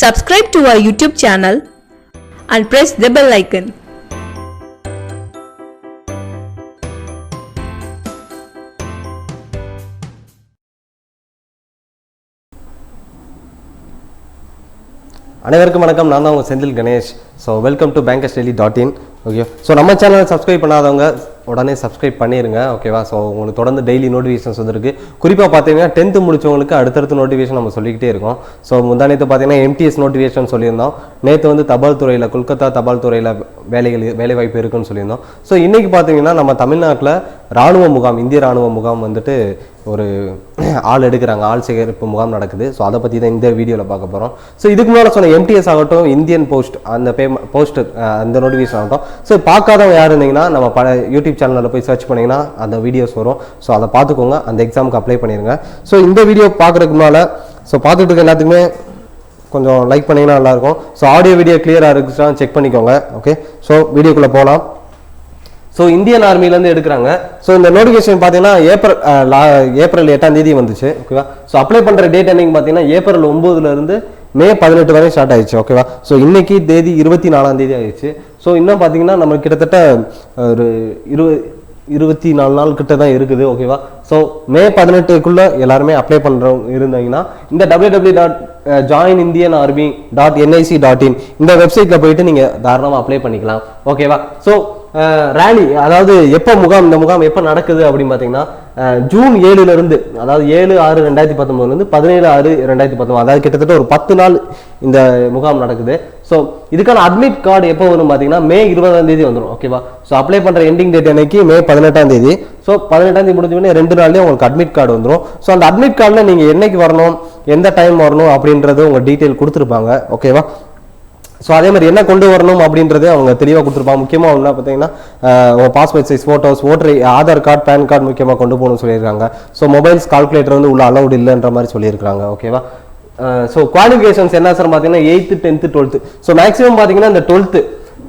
Subscribe to our YouTube channel and press the bell icon. அனைவருக்கும் வணக்கம். நான் தான் உங்கள் Senthil Ganesh. So welcome to bankers daily dot in okay so நம்ம சேனலை சப்ஸ்கிரைப் பண்ணாதவங்க உடனே சப்ஸ்கிரைப் பண்ணிடுங்க ஓகேவா ஸோ உங்களுக்கு தொடர்ந்து டெய்லி நோட்டிஃபிகேஷன்ஸ் வந்துருக்கு. குறிப்பாக பார்த்தீங்கன்னா டென்த்து முடிச்சவங்களுக்கு அடுத்தடுத்து நோட்டிஃபிகேஷன் நம்ம சொல்லிக்கிட்டே இருக்கோம். ஸோ முந்தா நேற்று பார்த்தீங்கன்னா எம்டிஎஸ் நோட்டிஃபிகேஷன் சொல்லியிருந்தோம். நேற்று வந்து தபால் துறையில் கொல்கத்தா தபால் துறையில் வேலைகள் வேலைவாய்ப்பு இருக்குன்னு சொல்லியிருந்தோம். ஸோ இன்றைக்கி பார்த்தீங்கன்னா நம்ம தமிழ்நாட்டில் ராணுவ முகாம் இந்திய ராணுவ முகாம் வந்துட்டு ஒரு ஆள் எடுக்கிறாங்க ஆள் சேகரிப்பு முகாம் நடக்குது. ஸோ அதை பற்றி தான் இந்த வீடியோவில் பார்க்க போகிறோம் ஸோ இதுக்கு முன்னால் சொன்ன எம்டிஎஸ் ஆகட்டும் இந்தியன் போஸ்ட் அந்த பே போஸ்ட் அந்த நோட்டிஃபிகேஷன் ஆகட்டும். ஸோ பார்க்காதவங்க யார் இருந்தீங்கன்னா நம்ம பல யூடியூப் சேனலில் போய் சர்ச் பண்ணிங்கன்னா அந்த வீடியோஸ் வரும். ஸோ அதை பார்த்துக்கோங்க. அந்த எக்ஸாமுக்கு அப்ளை பண்ணிடுங்க ஸோ இந்த வீடியோ பார்க்குறதுக்கு முன்னால் ஸோ பார்த்துட்டு இருக்க எல்லாத்துக்குமே கொஞ்சம் லைக் பண்ணிங்கன்னா நல்லாயிருக்கும் ஸோ ஆடியோ வீடியோ கிளியராக இருக்குச்சுன்னா செக் பண்ணிக்கோங்க. ஓகே ஸோ வீடியோக்குள்ளே போகலாம் ஸோ இந்தியன் ஆர்மிலேருந்து எடுக்கிறாங்க. ஸோ இந்த நோட்டிஃபிகேஷன் பார்த்தீங்கன்னா ஏப்ரல் லா- ஏப்ரல் எட்டாம் தேதி வந்துச்சு. ஓகேவா ஸோ அப்ளை பண்ணுற டேட் என்னைக்கு பார்த்தீங்கன்னா ஏப்ரல் ஒம்போதுலேருந்து மே பதினெட்டு வரை ஸ்டார்ட் ஆயிடுச்சு. ஓகேவா ஸோ இன்னைக்கு தேதி இருபத்தி நாலாம் தேதி ஆயிடுச்சு. ஸோ இன்னும் பார்த்தீங்கன்னா நம்ம கிட்டத்தட்ட ஒரு இரு இருபத்தி நாலு நாள் கிட்ட தான் இருக்குது. ஓகேவா ஸோ மே பதினெட்டுக்குள்ள எல்லாருமே அப்ளை பண்ணுறவங்க இருந்தீங்கன்னா இந்த W W dot join Indian army dot NIC dot in இந்த வெப்சைட்டில் போயிட்டு நீங்கள் தாராளமாக அப்ளை பண்ணிக்கலாம். ஓகேவா ஸோ ரேலி அதாவது எப்போ முகாம் இந்த முகாம் எப்போ நடக்குது அப்படின்னு பார்த்தீங்கன்னா ஜூன் ஏழுலேருந்து அதாவது ஏழு ஆறு ரெண்டாயிரத்தி பத்தொம்போதுலேருந்து பதினேழு ஆறு ரெண்டாயிரத்தி பத்தொம்போது அதாவது கிட்டத்தட்ட ஒரு பத்து நாள் இந்த முகாம் நடக்குது. ஸோ இதுக்கான அட்மிட் கார்டு எப்போ வரும் பார்த்தீங்கன்னா மே இருபதாம் தேதி வந்துடும் ஓகேவா ஸோ அப்ளை பண்ணுற எண்டிங் டேட் அன்னைக்கு மே பதினெட்டாம் தேதி. ஸோ பதினெட்டாம் தேதி முடிஞ்ச உடனே ரெண்டு நாள்லேயே உங்களுக்கு அட்மிட் கார்டு வந்துடும் ஸோ அந்த அட்மிட் கார்டில் நீங்கள் என்னைக்கு வரணும் எந்த டைம் வரணும் அப்படின்றது உங்கள் டீட்டெயில் கொடுத்துருப்பாங்க ஓகேவா ஸோ அதே மாதிரி என்ன கொண்டு வரணும் அப்படின்றது அவங்க தெளிவாக கொடுத்துருப்பாங்க. முக்கியமாக என்ன பார்த்தீங்கன்னா உங்கள் passport size photos voter Aadhaar card PAN card முக்கியமாக கொண்டு போகணும்னு சொல்லியிருக்காங்க. ஸோ மொபைல்ஸ் கால்குலேட்டர் வந்து உள்ள அலௌடு இல்லைன்ற மாதிரி சொல்லியிருக்காங்க ஓகேவா ஸோ குவாலிஃபிகேஷன்ஸ் என்ன சார் பார்த்தீங்கன்னா eighth tenth twelfth so maximum பார்த்தீங்கன்னா இந்த டுவெல்த்து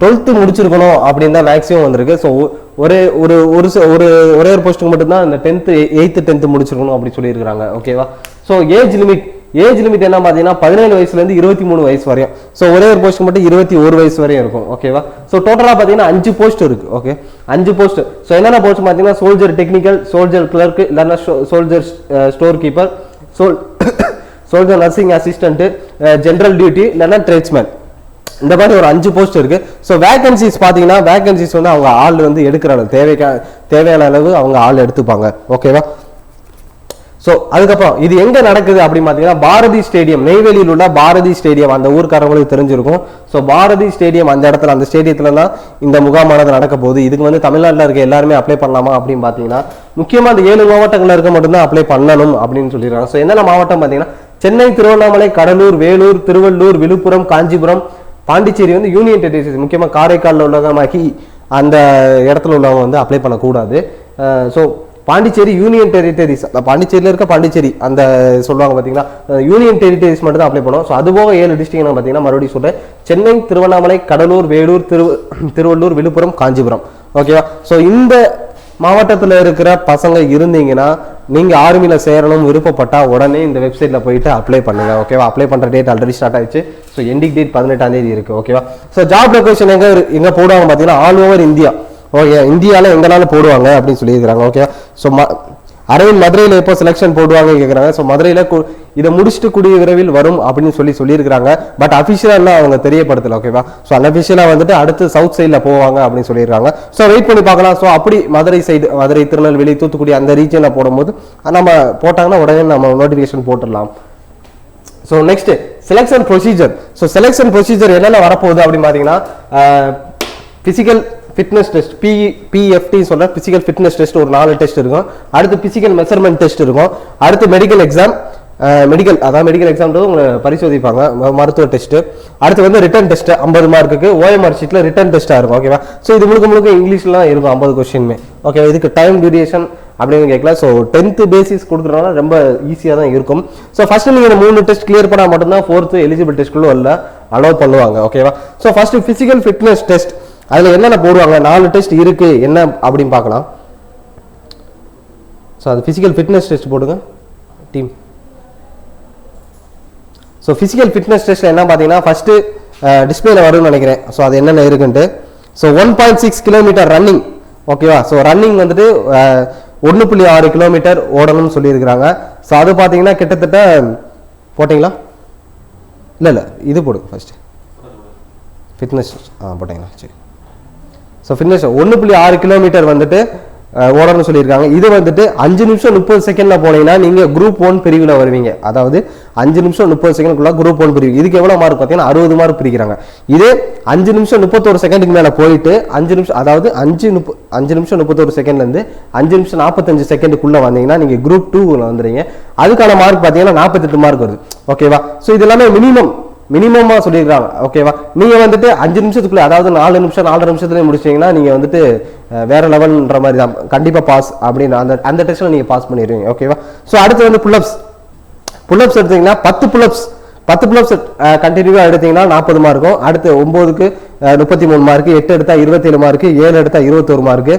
டுவெல்த்து முடிச்சிருக்கணும் அப்படின்னு தான் மேக்ஸிமம் வந்திருக்கு. ஸோ ஒரே ஒரு ஒரு ஒரு ஒரே ஒரு போஸ்ட்டுக்கு மட்டும்தான் இந்த டென்த்து எயித்து டென்த்து முடிச்சிருக்கணும் அப்படி சொல்லியிருக்கிறாங்க. ஓகேவா so age limit age limit என்ன பார்த்தீங்கன்னா பதினேழு வயசுலேருந்து இருபத்தி மூணு வயசு வரையும். ஸோ ஒரே ஒரு போஸ்ட் மட்டும் இருபத்தி ஒரு வயசு வரையும் இருக்கும் ஓகேவா ஸோ டோட்டலாக பார்த்தீங்கன்னா அஞ்சு போஸ்ட் இருக்கு ஓகே அஞ்சு போஸ்ட் ஸோ என்னென்ன போஸ்ட் பார்த்தீங்கன்னா சோல்ஜர் டெக்னிக்கல் சோல்ஜர் கிளர்க் இல்லைன்னா soldier store keeper soul soldier nursing assistant general duty இல்லைன்னா ட்ரேட்ஸ்மேன் இந்த மாதிரி ஒரு அஞ்சு போஸ்ட் இருக்கு. ஸோ வேகன்சிஸ் பார்த்தீங்கன்னா வேகன்சிஸ் வந்து அவங்க ஆள் வந்து எடுக்கிற அளவு தேவைக்கா தேவையான அளவு அவங்க ஆள் எடுத்துப்பாங்க ஓகேவா ஸோ அதுக்கப்புறம் இது எங்கே நடக்குது அப்படின்னு பார்த்தீங்கன்னா பாரதி ஸ்டேடியம் நெய்வேலியில் உள்ள பாரதி ஸ்டேடியம் அந்த ஊர்க்காரங்களுக்கு தெரிஞ்சிருக்கும். ஸோ பாரதி ஸ்டேடியம் அந்த இடத்துல அந்த ஸ்டேடியத்தில் தான் இந்த முகாமானது நடக்க போகுது. இதுக்கு வந்து தமிழ்நாட்டில் இருக்க எல்லாருமே அப்ளை பண்ணலாமா அப்படின்னு பார்த்தீங்கன்னா முக்கியமாக அந்த ஏழு மாவட்டங்களில் இருக்க மட்டும்தான் அப்ளை பண்ணணும் அப்படின்னு சொல்லிடுறாங்க ஸோ என்னென்ன மாவட்டம் பார்த்தீங்கன்னா சென்னை திருவண்ணாமலை கடலூர் வேலூர் திருவள்ளூர் விழுப்புரம் காஞ்சிபுரம் பாண்டிச்சேரி வந்து யூனியன் டெரிட்டரிஸ் முக்கியமாக காரைக்காலில் உள்ளவங்கமாக்கி அந்த இடத்துல உள்ளவங்க வந்து அப்ளை பண்ணக்கூடாது. Uh, so Pondicherry union territories பாண்டிச்சேரியில் இருக்க பாண்டிச்சேரி அந்த சொல்லுவாங்க பார்த்தீங்களா யூனியன் டெரிட்டரிஸ் மட்டும் தான் அப்ளை பண்ணுவோம் ஸோ அது போக ஏழு டிஸ்ட்ரிக்ட் பார்த்தீங்கன்னா மறுபடியும் சொல்கிறேன் சென்னை திருவண்ணாமலை கடலூர் வேலூர் திரு திருவள்ளூர் விழுப்புரம் காஞ்சிபுரம். ஓகேவா ஸோ இந்த மாவட்டத்தில் இருக்கிற பசங்க இருந்தீங்கன்னா நீங்கள் ஆர்மியில் சேரணும் விருப்பப்பட்டால் உடனே இந்த வெப்சைட்டில் போயிட்டு அப்ளை பண்ணுங்கள் ஓகேவா அப்ளை பண்ணுற டேட் ஆல்ரெடி ஸ்டார்ட் ஆயிடுச்சு. ஸோ எண்டிங் டேட் பதினெட்டாம் தேதி இருக்குது ஓகேவா ஸோ ஜாப் லொக்கேஷன் எங்கே எங்கே போடுவாங்க பார்த்தீங்கன்னா ஆல் ஓவர் இந்தியா ஓகே இந்தியாவில் எங்கனாலும் போடுவாங்க அப்படின்னு சொல்லியிருக்கிறாங்க. ஓகே ஸோ ம அரவிந்த் மதுரையில் எப்போ செலெக்ஷன் போடுவாங்க கேட்குறாங்க ஸோ மதுரையில் இதை முடிச்சுட்டு கூடிய விரைவில் வரும் அப்படின்னு சொல்லி சொல்லியிருக்கிறாங்க. பட் அஃபிஷியலாக அவங்க தெரியப்படுத்தல ஓகேவா ஸோ அன்அஃபிஷியலாக வந்துட்டு அடுத்து சவுத் சைடில் போவாங்க அப்படின்னு சொல்லியிருக்காங்க. ஸோ வெயிட் பண்ணி பார்க்கலாம். ஸோ அப்படி மதுரை சைடு மதுரை திருநெல்வேலி தூத்துக்குடி அந்த ரீஜனில் போடும்போது நம்ம போட்டாங்கன்னா உடனே நம்ம நோட்டிஃபிகேஷன் போட்டுடலாம். So next selection procedure so selection procedure என்னென்ன வரப்போகுது அப்படின்னு பார்த்தீங்கன்னா physical fitness test P PFT சொல்ற ஃபிசிக்கல் ஃபிட்னஸ் டெஸ்ட் ஒரு நாலு டெஸ்ட் இருக்கும். அடுத்து ஃபிசிக்கல் மெஷர்மெண்ட் டெஸ்ட் இருக்கும். அடுத்து மெடிக்கல் எக்ஸாம் மெடிக்கல் அதாவது மெடிக்கல் எக்ஸாம்ன்றது உங்களை பரிசோதிப்பாங்க. ம- மருத்துவ டெஸ்ட் அடுத்து வந்து ரிட்டன் டெஸ்ட் ஐம்பது மார்க்குக்கு ஓஎம்ஆர் ஷீட்டில் ரிட்டன் டெஸ்ட்டாக இருக்கும் ஓகேவா ஸோ இது முழுக்க முழுக்க இங்கிலீஷ்லாம் இருக்கும் ஐம்பது கொஸ்டின்மே ஓகேவா இதுக்கு டைம் டியூரேஷன் அப்படின்னு கேட்கலாம் ஸோ டென்த்து பேசிஸ் கொடுக்குறதுனால ரொம்ப ஈஸியாக தான் இருக்கும். ஸோ ஃபர்ஸ்ட் நீங்கள் மூணு டெஸ்ட் கிளியர் பண்ணால் மட்டும்தான் ஃபோர்த்து எலிஜிபிள் டெஸ்ட்குள்ளே வரல அலோவ் பண்ணுவாங்க ஓகேவா so first physical fitness test அதில் என்னென்ன போடுவாங்க? நாலு டெஸ்ட் இருக்குது என்ன அப்படின்னு பார்க்கலாம். ஸோ அது ஃபிசிக்கல் ஃபிட்னஸ் டெஸ்ட் போடுங்க. டீம் ஸோ ஃபிசிக்கல் ஃபிட்னஸ் டெஸ்ட்டில் என்ன பார்த்தீங்கன்னா ஃபஸ்ட்டு டிஸ்பிளேல வரும்னு நினைக்கிறேன். ஸோ அது என்னென்ன இருக்குன்ட்டு. So one point six kilometre running ஓகேவா ஸோ ரன்னிங் வந்துட்டு ஒன்று புள்ளி ஆறு கிலோமீட்டர் ஓடணும்னு சொல்லியிருக்கிறாங்க. ஸோ அது பார்த்தீங்கன்னா கிட்டத்தட்ட போட்டிங்களா? இல்லை இல்லை. இது போடு ஃபஸ்ட்டு ஃபிட்னஸ் ஆ போட்டிங்களா? சரி. ஸோ ஃபிட்னஸ் ஒன்று புள்ளி ஆறு கிலோமீட்டர் வந்துட்டு ஓடணும்னு சொல்லியிருக்காங்க. இது வந்துட்டு அஞ்சு நிமிஷம் முப்பது செகண்டில் போனீங்கன்னா நீங்கள் குரூப் ஒன் பிரிவில் வருவீங்க. அதாவது அஞ்சு நிமிஷம் முப்பது செகண்டுக்குள்ள குரூப் ஒன் பிரிவு. இதுக்கு எவ்வளோ மார்க் பார்த்தீங்கன்னா அறுபது மார்க் பிரிக்கிறாங்க. இதே அஞ்சு நிமிஷம் முப்பத்தோரு செகண்டுக்கு மேலே போயிட்டு அஞ்சு நிமிஷம் அதாவது அஞ்சு முப்ப அஞ்சு நிமிஷம் முப்பத்தோரு செகண்ட்லேருந்து அஞ்சு நிமிஷம் நாற்பத்தஞ்சு செகண்டுக்குள்ளே வந்தீங்கன்னா நீங்கள் குரூப் டூவில் வந்துடுங்க அதுக்கான மார்க் பார்த்தீங்கன்னா நாற்பத்தெட்டு மார்க் வருது. ஓகேவா ஸோ இது எல்லாமே மினிமம் மினிமமாக சொல்லியிருக்காங்க ஓகேவா நீங்கள் வந்துட்டு அஞ்சு நிமிஷத்துக்குள்ளே அதாவது நாலு நிமிஷம் நாலரை நிமிஷத்துல முடிச்சிங்கன்னா நீங்கள் வந்துட்டு வேற லெவல்ன்ற மாதிரி தான். கண்டிப்பாக பாஸ் அப்படின்னு அந்த அந்த டெஸ்ட்டில் நீங்கள் பாஸ் பண்ணிடுவீங்க. ஓகேவா ஸோ அடுத்து வந்து புல்லப்ஸ் புல்லப்ஸ் எடுத்தீங்கன்னா பத்து புல்லப்ஸ் பத்து புல்லப்ஸ் கண்டினியூவாக எடுத்தீங்கன்னா நாற்பது மார்க்கும் அடுத்து ஒம்போதுக்கு முப்பத்தி மூணு மார்க்கு எட்டு எடுத்தால் இருபத்தேழு மார்க்கு ஏழு எடுத்தால் இருபத்தோரு மார்க்கு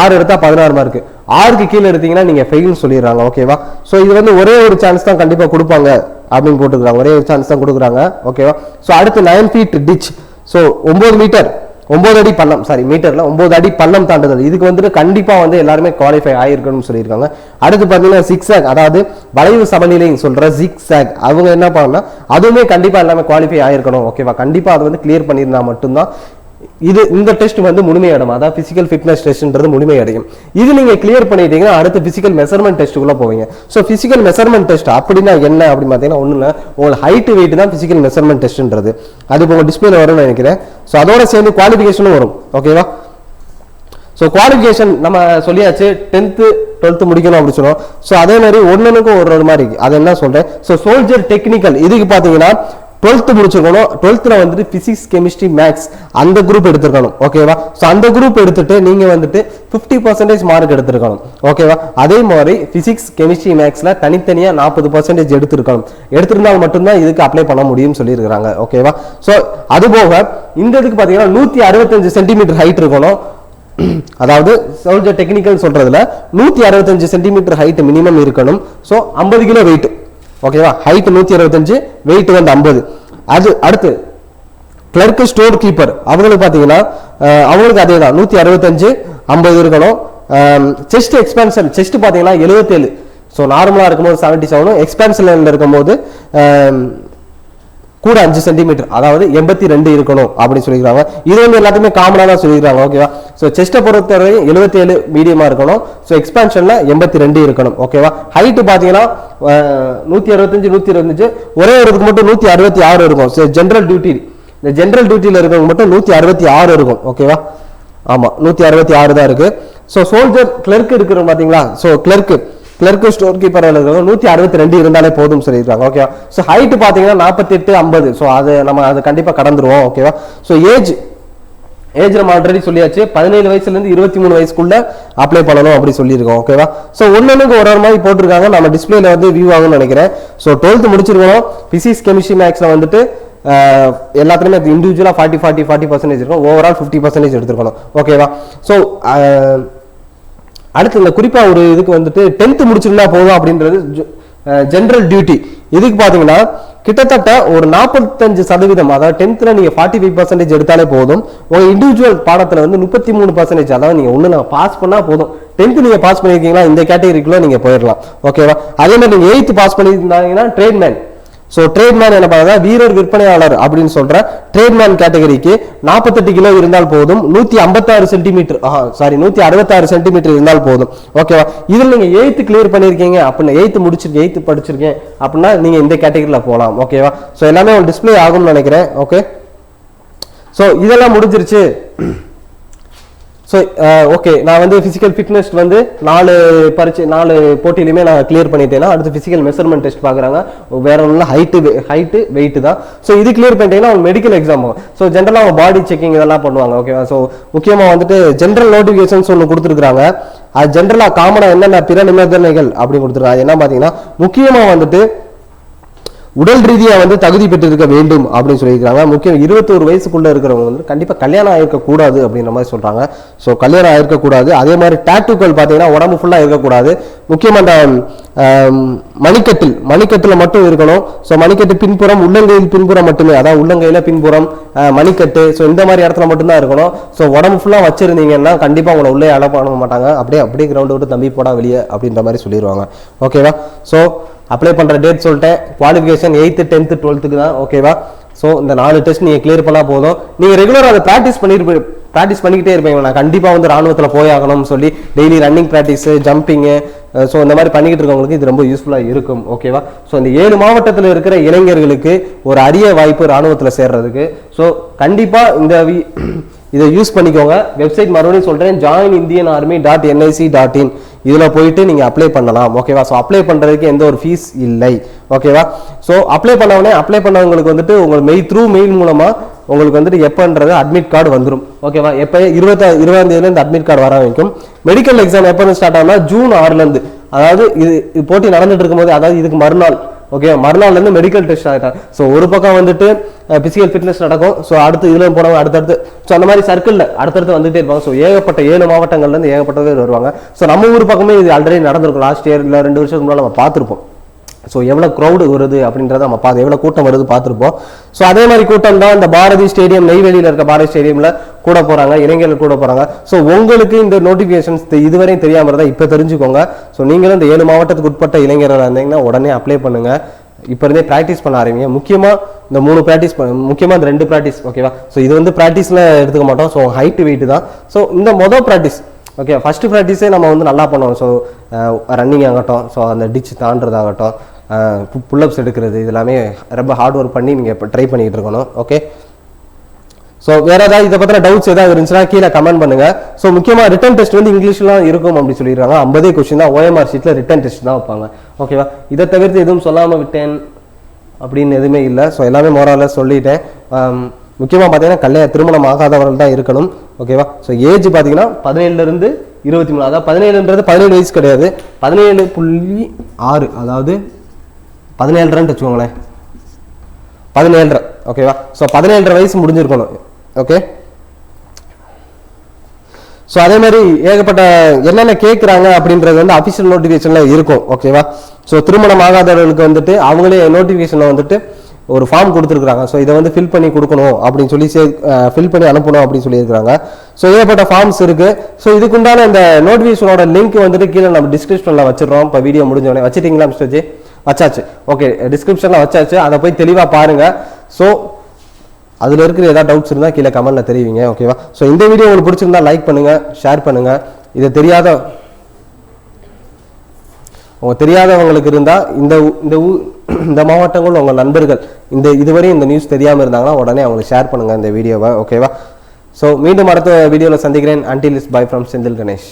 ஆறு எடுத்தால் பதினாறு மார்க்கு ஆறுக்கு கீழே எடுத்தீங்கன்னா நீங்க ஃபெயில்னு சொல்லிடுறாங்க ஓகேவா ஸோ இது வந்து ஒரே ஒரு சான்ஸ் தான் கண்டிப்பா கொடுப்பாங்க அப்படின்னு போட்டுக்கிறாங்க. ஒரே ஒரு சான்ஸ் தான் கொடுக்குறாங்க ஓகேவா ஸோ அடுத்து நைன் ஃபீட் டிச் ஸோ ஒன்பது மீட்டர் ஒன்பது அடி பள்ளம். சாரி மீட்டர்ல ஒன்பது அடி பள்ளம் தாண்டுதல். இதுக்கு வந்துட்டு கண்டிப்பா வந்து எல்லாருமே குவாலிஃபை ஆயிருக்கணும்னு சொல்லியிருக்காங்க. அடுத்து பார்த்தீங்கன்னா சிக்ஸ் அதாவது வளைவு சமநிலைன்னு சொல்ற சிக்ஸ் அவங்க என்ன பண்ணலாம் அதுவுமே கண்டிப்பா எல்லாமே குவாலிஃபை ஆயிருக்கணும் ஓகேவா கண்டிப்பா அது வந்து கிளியர் பண்ணியிருந்தா மட்டும்தான் இது இந்த டெஸ்ட் வந்து முழுமையடையும். அதாவது பிசிக்கல் ஃபிட்னஸ் டெஸ்ட்ன்றது முழுமையடையும். இது நீங்க கிளியர் பண்ணிட்டீங்கன்னா அடுத்து பிசிக்கல் மெஷர்மெண்ட் டெஸ்ட்டுக்குள்ள போவீங்க. ஸோ பிசிக்கல் மெஷர்மெண்ட் டெஸ்ட் அப்படின்னா என்ன அப்படின்னு பார்த்தீங்கன்னா ஒன்றும் இல்லை உங்களுக்கு ஹைட் வெயிட் தான் பிசிக்கல் மெஷர்மெண்ட் டெஸ்ட்ன்றது அது இப்போ உங்க டிஸ்பிளேல வரும்னு நினைக்கிறேன். ஸோ அதோட சேர்ந்து குவாலிஃபிகேஷனும் வரும். ஓகேவா ஸோ குவாலிஃபிகேஷன் நம்ம சொல்லியாச்சு. டென்த்து டுவெல்த்து முடிக்கணும் அப்படின்னு சொன்னோம். ஸோ அதே மாதிரி ஒன்னொன்னுக்கும் ஒரு ஒரு மாதிரி இருக்கு. அது என்ன சொல்கிறேன் ஸோ சோல்ஜர் டெக்னிக்கல் இதுக்கு பார்த்தீங்கன்னா டுவெல்த்து முடிச்சிருக்கணும். டுவெல்த்தில் வந்துட்டு ஃபிசிக்ஸ் கெமிஸ்ட்ரி மேக்ஸ் அந்த குரூப் எடுத்திருக்கணும். ஓகேவா ஸோ அந்த குரூப் எடுத்துட்டு நீங்கள் வந்துட்டு ஃபிஃப்டி பர்சன்டேஜ் மார்க் எடுத்துருக்கணும். ஓகேவா அதே மாதிரி ஃபிசிக்ஸ் கெமிஸ்ட்ரி மேக்ஸில் தனித்தனியாக நாற்பது பர்சன்டேஜ் எடுத்திருக்கணும். எடுத்திருந்தால் மட்டும்தான் இதுக்கு அப்ளை பண்ண முடியும்னு சொல்லியிருக்கிறாங்க. ஓகேவா ஸோ அது போக இந்த இதுக்கு பார்த்தீங்கன்னா நூற்றி அறுபத்தஞ்சு சென்டிமீட்டர் ஹைட் இருக்கணும். அதாவது சோல்ஜர் டெக்னிக்கல் சொல்றதுல நூத்தி அறுபத்தஞ்சு சென்டிமீட்டர் ஹைட் மினிமம் இருக்கணும். ஸோ ஐம்பது கிலோ வெயிட் ஓகேவா ஹைட் நூத்தி அறுபத்தஞ்சு வெயிட் வந்து ஐம்பது. அது அடுத்து கிளர்க்கு ஸ்டோர் கீப்பர் அவங்களுக்கு பார்த்தீங்கன்னா அவங்களுக்கு அதே தான் நூற்றி அறுபத்தஞ்சு ஐம்பது இருக்கணும். செஸ்ட் எக்ஸ்பென்ஷன் செஸ்ட் பார்த்தீங்கன்னா எழுபத்தேழு. ஸோ நார்மலாக இருக்கும்போது செவன்ட்டி செவனும் எக்ஸ்பென்ஷனில் இருக்கும்போது கூட அஞ்சு சென்டிமீட்டர் அதாவது எண்பத்தி ரெண்டு இருக்கணும் அப்படின்னு சொல்லிக்கிறாங்க. இது வந்து எல்லாத்துக்குமே காமனாக தான் சொல்லிக்கிறாங்க. ஓகேவா ஸோ செஸ்ட்டை பொறுத்தவரை எழுபத்தி ஏழு மீடியமாக இருக்கணும். ஸோ எக்ஸ்பான்ஷனில் எண்பத்தி ரெண்டு இருக்கணும். ஓகேவா ஹைட்டு பார்த்தீங்கன்னா நூற்றி அறுபத்தஞ்சு நூற்றி இருபத்தஞ்சு ஒரே ஒரு இதுக்கு மட்டும் நூற்றி அறுபத்தி ஆறு இருக்கும். ஸோ ஜென்ரல் டியூட்டி இந்த ஜென்ரல் டியூட்டியில் இருக்கவங்க மட்டும் நூற்றி அறுபத்தி ஆறு இருக்கும். ஓகேவா ஆமாம் நூற்றி அறுபத்தி ஆறு தான் இருக்குது ஸோ சோல்ஜர் கிளர்க் இருக்கிறோம் பார்த்தீங்களா? So clerk clerk store keeper இருக்கிறவங்க நூற்றி அறுபத்தி ரெண்டு இருந்தாலே போதும் சொல்லியிருக்காங்க. ஓகேவா ஸோ ஹைட்டு பார்த்தீங்கன்னா நாற்பத்தெட்டு ஐம்பது. ஸோ அது நம்ம அது கண்டிப்பாக கடந்துருவோம். ஓகேவா ஸோ ஏஜ் ஏஜ் நம்ம ஆல்ரெடி சொல்லியாச்சு. பதினேழு வயசுலேருந்து இருபத்தி மூணு வயசுக்குள்ள அப்ளை பண்ணணும் அப்படி சொல்லியிருக்கோம் ஓகேவா ஸோ ஒன்றுக்கு ஒரு ஒரு மாதிரி போட்டிருக்காங்க. நம்ம டிஸ்பிளேல வந்து வியூ ஆகும்னு நினைக்கிறேன். ஸோ டுவெல்த் முடிச்சிருக்கோம் பிசிக்ஸ் கெமிஸ்ட்ரி மேக்ஸில் வந்துட்டு ஆஹ், எல்லாத்துலயுமே இண்டிவிஜுவலா ஃபார்ட்டி ஃபார்ட்டி ஃபார்ட்டி பர்சன்டேஜ் இருக்கும். ஓவரால் ஃபிஃப்டி பர்சன்டேஜ் எடுத்துருக்கணும் ஓகேவா ஸோ அடுத்து இந்த குறிப்பாக ஒரு இதுக்கு வந்துட்டு டென்த்து முடிச்சிருந்தா போதும் அப்படின்றது ஜென்ரல் டியூட்டி இதுக்கு பார்த்தீங்கன்னா கிட்டத்தட்ட ஒரு நாற்பத்தஞ்சு சதவீதம் அதாவது டென்த்தில் நீங்கள் ஃபார்ட்டி ஃபைவ் பர்சன்டேஜ் எடுத்தாலே போதும். உங்கள் இண்டிவிஜுவல் பாடத்தில் வந்து முப்பத்தி மூணு பர்சன்டேஜ் அதாவது நீங்கள் ஒன்று நான் பாஸ் பண்ணால் போதும். டென்த்து நீங்கள் பாஸ் பண்ணியிருக்கீங்களா இந்த கேட்டகரிக்குள்ளே நீங்கள் போயிடலாம். ஓகேவா அதே மாதிரி நீங்கள் எயித்து பாஸ் பண்ணியிருந்தாங்கன்னா ட்ரேட்மேன் ஸோ ட்ரேட்மேன் என்ன பண்ணுறா வீரர் விற்பனையாளர் அப்படின்னு சொல்ற ட்ரேட்மேன் கேட்டகரிக்கு நாற்பத்தெட்டு கிலோ இருந்தால் போதும் நூற்றி ஐம்பத்தாறு சென்டிமீட்டர் சாரி நூற்றி அறுபத்தாறு சென்டிமீட்டர் இருந்தால் போதும். ஓகேவா இதில் நீங்கள் எயித்து கிளியர் பண்ணியிருக்கீங்க அப்படின்னா எயித்து முடிச்சிருக்கேன் எயித்து படிச்சிருக்கேன் அப்படின்னா நீங்கள் இந்த கேட்டகரியில் போகலாம் ஓகேவா ஸோ எல்லாமே ஒரு டிஸ்ப்ளே ஆகும்னு நினைக்கிறேன். ஓகே ஸோ இதெல்லாம் முடிஞ்சிருச்சு. ஸோ ஓகே uh, நான் வந்து ஃபிசிக்கல் ஃபிட்னஸ் வந்து நாலு பரிச்சு நாலு போட்டியிலுமே நான் கிளியர் பண்ணிட்டேன்னா அடுத்து ஃபிசிக்கல் மெஷர்மெண்ட் டெஸ்ட் பார்க்குறாங்க. வேற ஒன்றும் ஹைட்டு ஹைட்டு வெயிட் தான். ஸோ இது கிளியர் பண்ணிட்டீங்கன்னா அவங்க மெடிக்கல் எக்ஸாம் ஆகும் ஸோ ஜென்ரலாக அவங்க பாடி செக்கிங் இதெல்லாம் பண்ணுவாங்க ஓகேவா ஸோ முக்கியமாக வந்துட்டு ஜென்ரல் நோட்டிஃபிகேஷன்ஸ் ஒன்று கொடுத்துருக்காங்க அது ஜென்ரலாக காமனாக என்னென்ன பிற நிபந்தனைகள் அப்படின்னு கொடுத்துருக்காங்க அது என்ன பார்த்தீங்கன்னா முக்கியமாக வந்துட்டு உடல் ரீதியாக வந்து தகுதி பெற்றிருக்க வேண்டும் அப்படின்னு சொல்லியிருக்காங்க முக்கியம் இருபத்தோரு வயசுக்குள்ளே இருக்கிறவங்க வந்து கண்டிப்பாக கல்யாணம் ஆயிருக்க அப்படின்ற மாதிரி சொல்கிறாங்க ஸோ கல்யாணம் ஆயிருக்க அதே மாதிரி டேட்டூக்கள் பார்த்தீங்கன்னா உடம்பு ஃபுல்லாக இருக்கக்கூடாது. முக்கியமாக அந்த மணிக்கட்டில் மணிக்கட்டில் மட்டும் இருக்கணும். ஸோ மணிக்கட்டு பின்புறம் உள்ளங்கையில் பின்புறம் மட்டுமே. அதாவது உள்ளங்கையில் பின்புறம் மணிக்கட்டு. ஸோ இந்த மாதிரி இடத்துல மட்டும்தான் இருக்கணும். ஸோ உடம்பு ஃபுல்லாக வச்சிருந்தீங்கன்னா கண்டிப்பாக உங்களை உள்ளே அலோ பண்ண மாட்டாங்க. அப்படியே அப்படியே கிரவுண்டு விட்டு தம்பி போடா வெளியே அப்படின்ற மாதிரி சொல்லிடுவாங்க ஓகேவா ஸோ அப்ளை பண்ணுற டேட் சொல்லிட்டேன். குவாலிஃபிகேஷன் எயித்து டென்த்து டுவெல்த்துக்கு தான் ஓகேவா ஸோ இந்த நாலு டெஸ்ட் நீங்கள் கிளியர் பண்ணால் போதும். நீங்கள் ரெகுலராக அதை ப்ராக்டிஸ் பண்ணிட்டு ப்ராக்டிஸ் பண்ணிக்கிட்டே இருப்பீங்க நான் கண்டிப்பாக வந்து ராணுவத்தில் போய் ஆகணும்னு சொல்லி daily running practice jumping so இந்த மாதிரி பண்ணிக்கிட்டு இருக்கவங்களுக்கு இது ரொம்ப யூஸ்ஃபுல்லாக இருக்கும் ஓகேவா ஸோ இந்த ஏழு மாவட்டத்தில் இருக்கிற இளைஞர்களுக்கு ஒரு அரிய வாய்ப்பு ராணுவத்தில் சேர்றதுக்கு. ஸோ கண்டிப்பாக இந்த வி- இதை யூஸ் பண்ணிக்கோங்க. வெப்சைட் மறுபடியும் சொல்கிறேன் join Indian army dot NIC dot in இதில் போயிட்டு நீங்கள் அப்ளை பண்ணலாம். ஓகேவா ஸோ அப்ளை பண்ணுறதுக்கு எந்த ஒரு ஃபீஸ் இல்லை. ஓகேவா ஸோ அப்ளை பண்ணவொடனே அப்ளை பண்ணவங்களுக்கு வந்துட்டு உங்கள் மெயில் த்ரூ மெயில் மூலமாக உங்களுக்கு வந்துட்டு எப்போன்றது அட்மிட் கார்டு வந்துடும் ஓகேவா எப்போ? இருபத்தா இருபதாம் தேதியிலேருந்து அட்மிட் கார்டு வர வைக்கும். மெடிக்கல் எக்ஸாம் எப்போ ஸ்டார்ட் ஆகும்னா ஜூன் ஆறுலேருந்து அதாவது இது இது போட்டி நடந்துட்டு இருக்கும்போது அதாவது இதுக்கு மறுநாள். ஓகே மறுநாள்லேருந்து மெடிக்கல் டெஸ்ட் ஆகிட்டாங்க ஸோ ஒரு பக்கம் வந்துட்டு பிசிக்கல் ஃபிட்னஸ் நடக்கும். ஸோ அடுத்து இதில் போனவங்க அடுத்தடுத்து ஸோ அந்த மாதிரி சர்க்கிளில் அடுத்தடுத்து வந்துட்டே இருப்பாங்க. ஸோ ஏகப்பட்ட ஏழு மாவட்டங்கள்லேருந்து ஏகப்பட்ட பேர் வருவாங்க. ஸோ நம்ம ஊர் பக்கமே இது ஆல்ரெடி நடந்திருக்கும். லாஸ்ட் இயர் இல்லை ரெண்டு வருஷத்துக்கு முன்னாடி நம்ம பார்த்துருப்போம். ஸோ எவ்வளோ க்ரௌடு வருது அப்படின்றத நம்ம பார்த்து எவ்வளோ கூட்டம் வருது பார்த்துருப்போம். ஸோ அதே மாதிரி கூட்டம் தான் இந்த பாரதி ஸ்டேடியம் நெய்வேலியில் இருக்க பாரதி ஸ்டேடியமில் கூட போகிறாங்க இளைஞர்கள் கூட போகிறாங்க ஸோ உங்களுக்கு இந்த நோட்டிஃபிகேஷன்ஸ் இதுவரையும் தெரியாமல் இருந்தால் இப்போ தெரிஞ்சுக்கோங்க. ஸோ நீங்களும் இந்த ஏழு மாவட்டத்துக்கு உட்பட்ட இளைஞராக இருந்தீங்கன்னா உடனே அப்ளை பண்ணுங்க. இப்போ இருந்தே ப்ராக்டிஸ் பண்ண ஆரம்பிங்க. முக்கியமாக இந்த மூணு ப்ராக்டிஸ் முக்கியமாக இந்த ரெண்டு ப்ராக்டிஸ் ஓகேவா ஸோ இது வந்து ப்ராக்டிஸில் எடுத்துக்க மாட்டோம். ஸோ ஹைட் வெயிட் தான். ஸோ இந்த மொதல் ப்ராக்டிஸ் ஓகே ஃபஸ்ட்டு ப்ராக்டிஸே நம்ம வந்து நல்லா பண்ணுவோம். ஸோ ரன்னிங் ஆகட்டும். ஸோ அந்த டிச் தாண்டுறதாகட்டும். புல்லப்ஸ் எடுக்கிறது இதெல்லாமே ரொம்ப ஹார்ட் ஒர்க் பண்ணி நீங்கள் இப்போ ட்ரை பண்ணிகிட்டு இருக்கணும் ஓகே ஸோ வேறு ஏதாவது இதை பற்றின டவுட்ஸ் ஏதாவது இருந்துச்சுன்னா கீழே கமெண்ட் பண்ணுங்க. ஸோ முக்கியமாக ரிட்டன் டெஸ்ட் வந்து இங்கிலீஷ்லாம் இருக்கும் அப்படி சொல்லியிருக்காங்க ஐம்பதே கொஸ்டின் தான் ஓஎம்ஆர் ஷீட்டில் ரிட்டன் டெஸ்ட் தான் வைப்பாங்க. ஓகேவா இதை தவிர்த்து எதுவும் சொல்லாமல் விட்டேன் அப்படின்னு எதுவுமே இல்லை. ஸோ எல்லாமே மோரால சொல்லிட்டேன். முக்கியமாக பார்த்தீங்கன்னா கல்யாண திருமணம் ஆகாதவர்கள் தான் இருக்கணும். ஓகேவா ஸோ ஏஜ் பார்த்தீங்கன்னா பதினேழுலேருந்து இருபத்தி மூணு அதாவது பதினேழுன்றது பதினேழு வயசு கிடையாது. பதினேழு புள்ளி ஆறு அதாவது பதினேழுன்னு வச்சுக்கோங்களேன். பதினேழரை ஓகேவா ஸோ பதினேழரை வயசு முடிஞ்சிருக்கணும். ஓகே ஸோ அதே மாதிரி ஏகப்பட்ட என்னென்ன கேட்குறாங்க அப்படின்றது வந்து அஃபிஷியல் நோட்டிஃபிகேஷனில் இருக்கும். ஓகேவா ஸோ திருமணம் ஆகாதவர்களுக்கு வந்துட்டு அவங்களே நோட்டிஃபிகேஷனில் வந்துட்டு ஒரு ஃபார்ம் கொடுத்துருக்குறாங்க. ஸோ இதை வந்து ஃபில் பண்ணி கொடுக்கணும் அப்படின்னு சொல்லி சே ஃபில் பண்ணி அனுப்பணும் அப்படின்னு சொல்லியிருக்காங்க ஸோ ஏகப்பட்ட ஃபார்ம்ஸ் இருக்குது ஸோ இதுக்குண்டான இந்த நோட்டிஃபிகேஷனோட லிங்க் வந்துட்டு கீழே நம்ம டிஸ்கிரிப்ஷனில் வச்சுருக்கோம் இப்போ வீடியோ முடிஞ்சோடனே உடனே. மிஸ்டர் ஜி வச்சாச்சு. ஓகே டிஸ்கிரிப்ஷனில் வச்சாச்சு. அதை போய் தெளிவாக பாருங்கள் ஸோ அதில் இருக்கிற ஏதாவது டவுட்ஸ் இருந்தால் கீழே கமெண்ட்டில் தெரிவிங்க ஓகேவா ஸோ இந்த வீடியோ உங்களுக்கு பிடிச்சிருந்தா லைக் பண்ணுங்க ஷேர் பண்ணுங்கள் இது தெரியாத உங்க தெரியாதவங்களுக்கு இருந்தால் இந்த இந்த ஊ இந்த மாவட்டங்கள் உங்கள் நண்பர்கள் இந்த இதுவரையும் இந்த நியூஸ் தெரியாமல் இருந்தாங்கன்னா உடனே அவங்களுக்கு ஷேர் பண்ணுங்க இந்த வீடியோவை ஓகேவா ஸோ மீண்டும் அடுத்த வீடியோவில் சந்திக்கிறேன். Until is bye from Senthil Ganesh